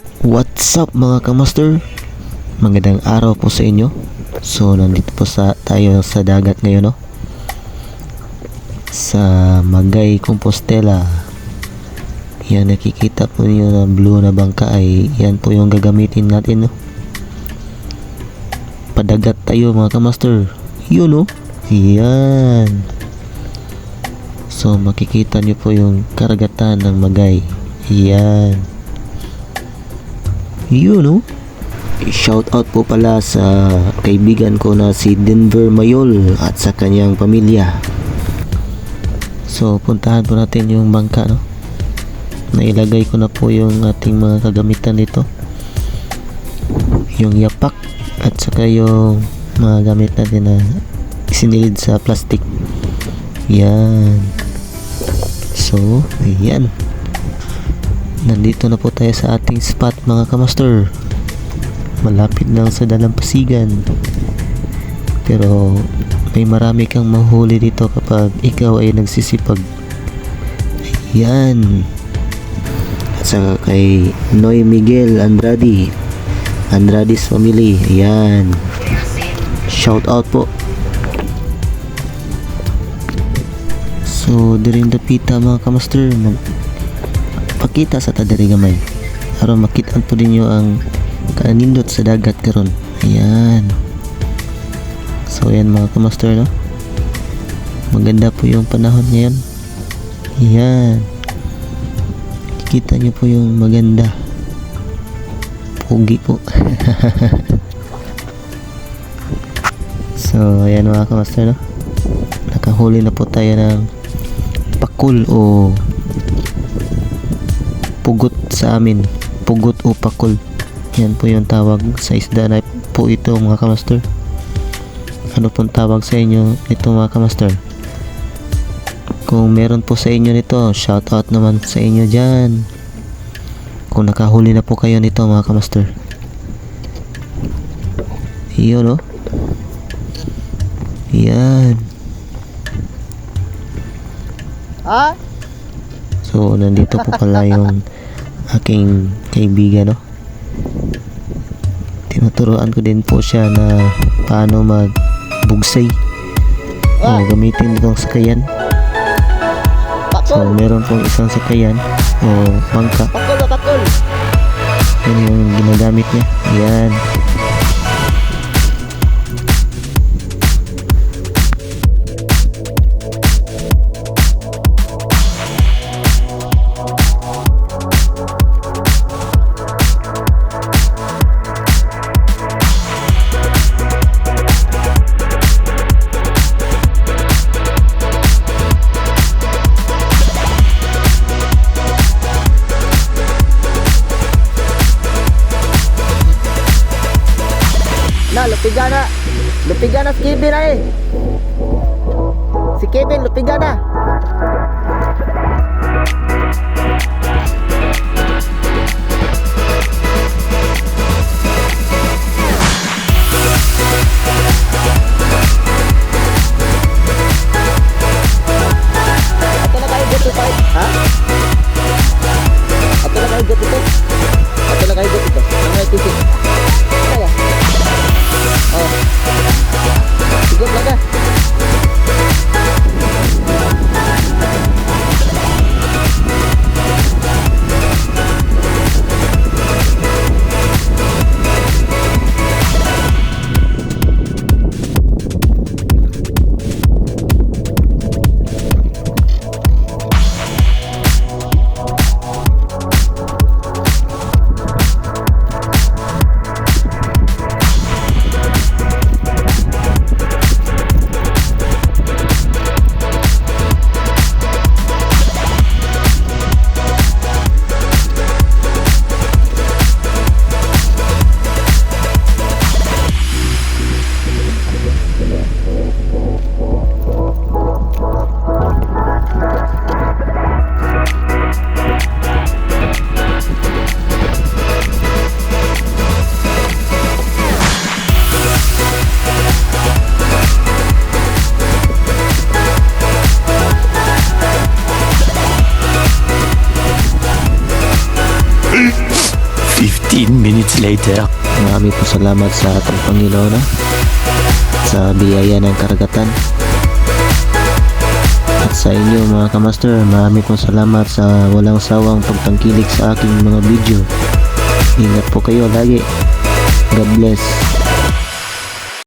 What's up mga kamaster? Magandang araw po sa inyo. So nandito po sa tayo sa dagat ngayon no. Sa Magay Compostela. Yan nakikita po niyo na blue na bangka ay yan po yung gagamitin natin no. Padagat tayo mga kamaster. Yun no. Yan. So makikita niyo po yung karagatan ng Magay. Yan. Yun no. Shout out po pala sa kaibigan ko na si Denver Mayol at sa kanyang pamilya. So puntahan po natin yung bangka no. Nailagay ko na po yung ating mga kagamitan dito. Yung yapak at saka yung mga gamit natin na isinilid sa plastic. Yan. So, ayan. Nandito na po tayo sa ating spot mga kamaster. Malapit lang sa dalampasigan. Pero may marami kang mahuli dito kapag ikaw ay nagsisipag. Ayan. At saka kay Noy Miguel Andrade. Andrade's family. Ayan. Shout out po. So, diring dapita mga kamaster. Mag pakita sa tadiri gamay. aron makitaan po ninyo ang kanindot sa dagat karon. Ayan. So, ayan mga kamaster no. Maganda po yung panahon ngayon. Ayan. Kita nyo po yung maganda. Pugi po. so, ayan mga kamaster no. Nakahuli na po tayo ng pakul o pugot sa amin. Pugot o pakul. Yan po yung tawag sa isda na po ito mga kamaster. Ano pong tawag sa inyo ito mga kamaster? Kung meron po sa inyo nito, shout out naman sa inyo dyan. Kung nakahuli na po kayo nito mga kamaster. Iyon no? Yan. Ha? So, nandito po pala yung aking kaibigan, no? Tinuturoan ko din po siya na paano magbugsay. O, gamitin itong sakayan. So, meron pong isang sakayan o takol! Yan yung ginagamit niya. Yan. Na, lupiga na! Lupiga na si Kevin eh! Si Kevin, lupiga na! 15 minutes later. Marami po salamat sa ating Panginoon no? sa biyaya ng karagatan. At sa inyo mga kamaster, marami pong salamat sa walang sawang pagtangkilik sa aking mga video. Ingat po kayo lagi. God bless.